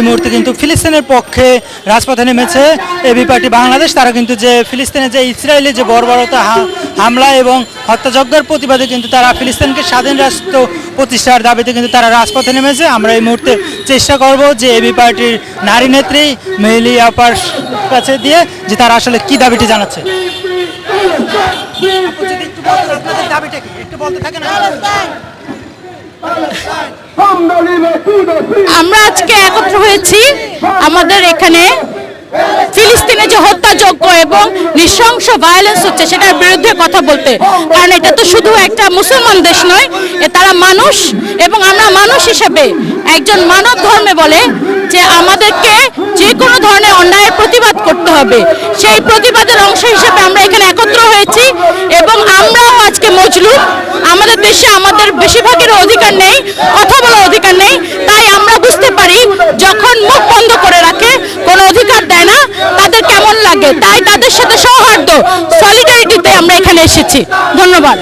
এই মুহূর্তে কিন্তু ফিলিস্তিনের পক্ষে রাজপথে নেমেছে এবি পার্টি বাংলাদেশ। তারা কিন্তু যে ফিলিস্তিনে যে ইসরায়েলি যে বর্বরতা হামলা এবং হত্যাযজ্ঞের প্রতিবাদে কিন্তু তারা ফিলিস্তিনকে স্বাধীন রাষ্ট্র প্রতিষ্ঠার দাবিতে কিন্তু তারা রাজপথে নেমেছে। আমরা এই মুহূর্তে চেষ্টা করব যে এবি পার্টির নারী নেত্রী মেহলি আপার কাছে দিয়ে যে তারা আসলে কি দাবিটি জানাচ্ছে। দাবিটা কি? একটু বলতে থাকেন আমরা আজকে একত্র হয়েছি আমাদের এখানে ফিলিস্তিনে যে হত্যাযজ্ঞ এবং নৃশংস ভায়োলেন্স হচ্ছে সেটার বিরুদ্ধে কথা বলতে। কারণ এটা তো শুধু একটা মুসলমান দেশ নয়, এ তারা মানুষ এবং আমরা মানুষ হিসেবে একজন মানব ধর্মে বলে যে আমাদেরকে যে কোনো ধরনের অন্যায়ের প্রতিবাদ করতে হবে। সেই প্রতিবাদের অংশ হিসেবে আমরা এখানে একত্র হয়েছি এবং আমরাও আজকে মজলুম। আমাদের দেশে আমাদের বেশিরভাগের অধিকার নেই, কথা বলার অধিকার নেই তাই আমরা বুঝতে পারি যখন মুখ বন্ধ করে রাখে কোনো অধিকার দেয় না তাদের কেমন লাগে তাই তাদের সাথে সৌহার্দ্য সলিডারিটিতে আমরা এখানে এসেছি। ধন্যবাদ।